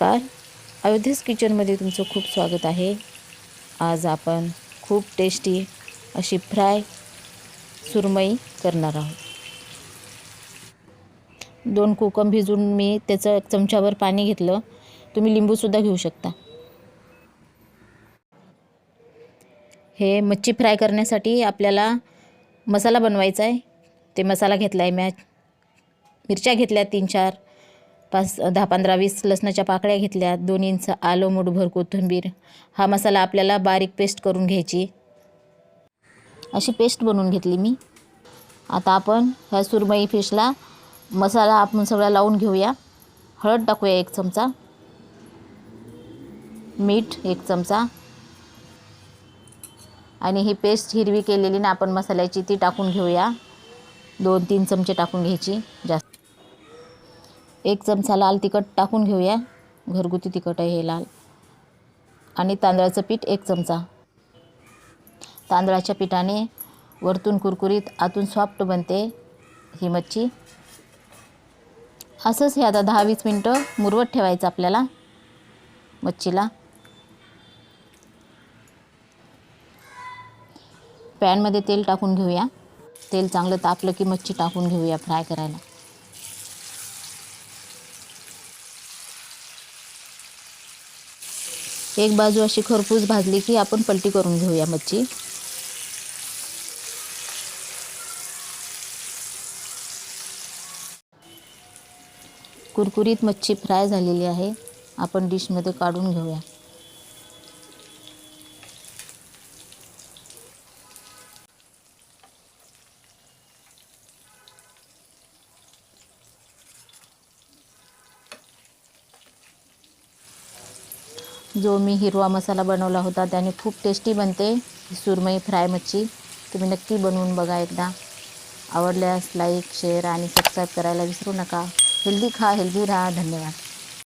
नमस्कार. अयोध्येस किचनमध्ये तुमचं खूप स्वागत आहे. आज आपण खूप टेस्टी अशी फ्राय सुरमई करणार आहोत. दोन कोकम भिजून मी त्याचं एक चमच्यावर पाणी घेतलं. तुम्ही लिंबूसुद्धा घेऊ शकता. हे मच्छी फ्राय करण्यासाठी आपल्याला मसाला बनवायचा आहे. ते मसाला घेतला आहे मॅच मिरच्या घेतल्या तीन चार. पाच दहा पंधरा वीस लसणाच्या पाकळ्या घेतल्या. दोन इंच आलं मुठभर कोथिंबीर हा मसाला आपल्याला बारीक पेस्ट करून घ्यायची. अशी पेस्ट बनवून घेतली मी. आता आपण ह्या सुरमई फिशला मसाला आपण सगळा लावून घेऊया. हळद टाकूया एक चमचा. मीठ एक चमचा. आणि ही पेस्ट हिरवी केलेली ना आपण मसाल्याची ती टाकून घेऊया. दोन तीन चमचे टाकून घ्यायची जास्त. एक चमचा लाल तिखट टाकून घेऊया. घरगुती तिखट आहे हे लाल. आणि तांदळाचं पीठ एक चमचा. तांदळाच्या पिठाने वरतून कुरकुरीत आतून सॉफ्ट बनते ही मच्छी. असंच हे आता दहा वीस मिनटं मुरवत ठेवायचं आपल्याला मच्छीला. पॅनमध्ये तेल टाकून घेऊया. तेल चांगलं तापलं की मच्छी टाकून घेऊया फ्राय करायला. एक बाजू अशी खरपूस भाजली की आपण पलटी करून घेऊया मच्छी. कुरकुरीत मच्छी फ्राय झालेली आहे. आपण डिशमध्ये काढून घेऊया. जो मी हिरवा मसाला बनवला होता त्याने खूप टेस्टी बनते सुरमई फ्राय मच्छी. तुम्ही नक्की बनवून बघा एकदा. आवडल्यास लाईक शेअर आणि सबस्क्राईब करायला विसरू नका. हेल्दी खा हेल्दी राहा. धन्यवाद.